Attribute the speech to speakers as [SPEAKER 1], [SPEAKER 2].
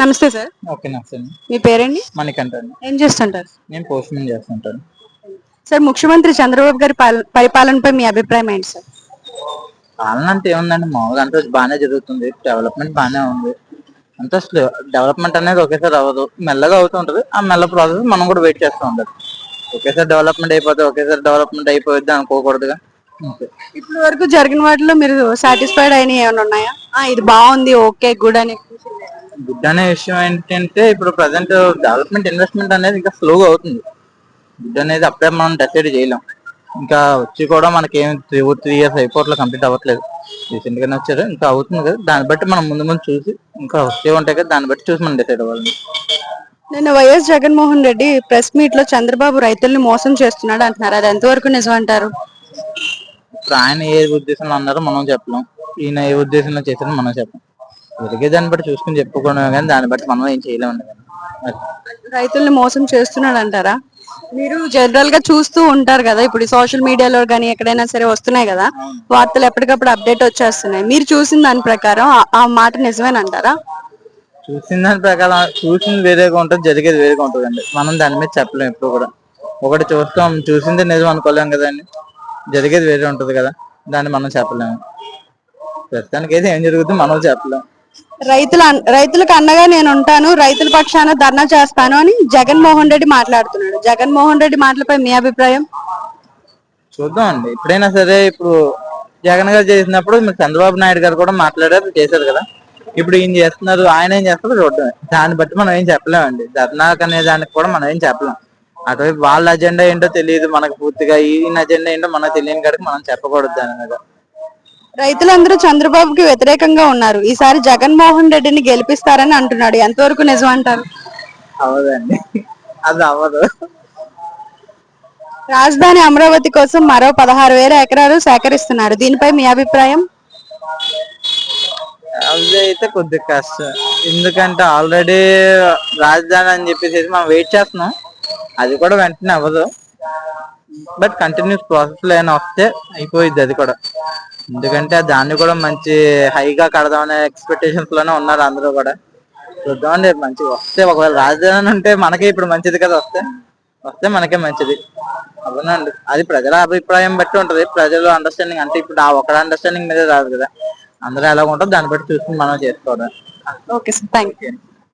[SPEAKER 1] నమస్తే sir.
[SPEAKER 2] Okay నమస్తే
[SPEAKER 1] మీ పేరండి?
[SPEAKER 2] మనకంటే అండి.
[SPEAKER 1] ఏం చేస్తుంటారు?
[SPEAKER 2] నేను పోస్ట్ మ్యాన్ చేస్తుంటాను.
[SPEAKER 1] సార్ ముఖ్యమంత్రి చంద్రబాబు గారి పాల- పరిపాలనపై మీ అభిప్రాయం ఏంటి సార్?
[SPEAKER 2] పాలన అంటే ఏముందండి మామూలుగా అంతా బాగానే జరుగుతుంది. డెవలప్మెంట్ బాగానే ఉంది. అంతా స్లో డెవలప్మెంట్ అనేది ఒకేసారి అవ్వదు. మెల్లగా అవుతూ ఉంటది. ఆ మెల్ల ప్రాసెస్ మనం కూడా వెయిట్ చేస్తూ ఉండాలి. ఒకేసారి డెవలప్మెంట్ అయిపోతే ఒకేసారి డెవలప్మెంట్ అయిపోద్ది అనుకోకూడదుగా. అంతే.
[SPEAKER 1] ఇప్పటి వరకు జరిగిన వాటిలో మీరు సాటిస్ఫైడ్ అయిన ఏమైనా ఉన్నాయా? ఆ, ఇది బాగుంది ఓకే గుడ్ అని.
[SPEAKER 2] గుడ్ అనే విషయం ఏంటంటే ఇప్పుడు ప్రజెంట్ డెవలప్మెంట్ ఇన్వెస్ట్మెంట్ అనేది ఇంకా స్లోగా అవుతుంది. గుడ్ అనేది అప్పుడే మనం డిసైడ్ చేయలేం. ఇంకా వచ్చి కూడా మనకి ఏం త్రీ త్రీ ఇయర్స్ అయిపోవట్లే కంప్లీట్ అవ్వట్లేదు. రీసెంట్ గానే వచ్చారు ఇంకా అవుతుంది కదా. దాన్ని బట్టి మనం ముందు ముందు చూసి ఇంకా వచ్చే ఉంటాయి కదా దాన్ని బట్టి చూసి మనం డిసైడ్ అవ్వాలి
[SPEAKER 1] నిన్న వైఎస్ జగన్మోహన్ రెడ్డి ప్రెస్ మీట్లో చంద్రబాబు రైతుల్ని మోసం చేస్తున్నాడు అంటున్నారు. అది ఎంతవరకు నిజం అంటారు?
[SPEAKER 2] ఇప్పుడు ఆయన ఏ ఉద్దేశంలో అన్నారో మనం చెప్పలేం. ఈయన ఏ ఉద్దేశంలో చేశారో మనం చెప్పలేం. జరిగే దాన్ని బట్టి చూసుకుని చెప్పుకోవడం కానీ దాన్ని బట్టి మనం ఏం చేయలేమండి అది.
[SPEAKER 1] రైతుల్ని మోసం చేస్తున్నాడు అంటారా మీరు జనరల్గా చూస్తూ ఉంటారు కదా ఇప్పుడు సోషల్ మీడియాలో కానీ ఎక్కడైనా సరే వస్తున్నాయి కదా వార్తలు ఎప్పటికప్పుడు అప్డేట్ వచ్చేస్తున్నాయి. మీరు చూసిన దాని ప్రకారం ఆ- మాట నిజమేనంటారా?
[SPEAKER 2] చూసిన దాని ప్రకారం చూసింది వేరేగా ఉంటుంది జరిగేది వేరేగా ఉంటుంది అండి మనం దాని మీద చెప్పలేం ఎప్పుడు కూడా. ఒకటి చూస్తాం చూసింది నిజం అనుకోలేం కదండి. జరిగేది వేరే ఉంటుంది కదా దాన్ని మనం చెప్పలేము ప్రస్తుతానికి అయితే ఏం జరుగుతుందో మనం చెప్పలేం.
[SPEAKER 1] రైతుల రైతులకు అండగా నేను ఉంటాను రైతుల పక్షాన ధర్నా చేస్తాను అని జగన్మోహన్ రెడ్డి మాట్లాడుతున్నాడు. జగన్మోహన్ రెడ్డి మాటలపై మీ అభిప్రాయం?
[SPEAKER 2] చూద్దాం అండి. ఎప్పుడైనా సరే ఇప్పుడు జగన్ గారు చేసినప్పుడు మీరు చంద్రబాబు నాయుడు గారు కూడా మాట్లాడారు చేశారు కదా. ఇప్పుడు ఈయన చేస్తున్నారు ఆయన ఏం చేస్తారు చూడటమే దాన్ని బట్టి మనం ఏం చెప్పలేమండి. ధర్నాకు అనే దానికి కూడా మనం ఏం చెప్పలేం. అటువైపు వాళ్ళ అజెండా ఏంటో తెలియదు మనకు పూర్తిగా ఈయన అజెండా ఏంటో మనకు తెలియని కాడికి మనం చెప్పకూడదు దాని మీద.
[SPEAKER 1] రైతులందరూ చంద్రబాబుకి వ్యతిరేకంగా ఉన్నారు. ఈసారి జగన్మోహన్ రెడ్డిని గెలిపిస్తారని అంటున్నాడు. ఎంతవరకు నిజం అంటారు
[SPEAKER 2] అవ్వదండి. అది అవ్వదు.
[SPEAKER 1] రాజధాని అమరావతి కోసం మరో పదహారు వేల ఎకరాలు సేకరిస్తున్నారు. దీనిపై మీ అభిప్రాయం?
[SPEAKER 2] అది అయితే కొద్దిగా కష్టం. ఎందుకంటే ఆల్రెడీ రాజధాని అని చెప్పేసి మనం వెయిట్ చేస్తున్నాం. అది కూడా వెంటనే అవ్వదు. బట్ కంటిన్యూస్ ప్రాసెస్లో అయినా వస్తే అయిపోయింది అది కూడా. ఎందుకంటే దాన్ని కూడా మంచి హైగా కడదామనే ఎక్స్పెక్టేషన్స్లోనే ఉన్నారు అందరూ కూడా. చూద్దామండి మంచిగా వస్తే ఒకవేళ రాజధాని ఉంటే మనకే ఇప్పుడు మంచిది కదా వస్తే? వస్తే మనకే మంచిది. అవునండి. అది ప్రజల అభిప్రాయం బట్టి ఉంటది. ప్రజలు అండర్స్టాండింగ్ అంటే ఇప్పుడు ఆ ఒక అండర్స్టాండింగ్ మీద రాదు కదా. అందరూ ఎలా ఉంటుందో దాన్ని బట్టి చూసుకుని మనం చేసుకోవడం.
[SPEAKER 1] Okay sir. Thank you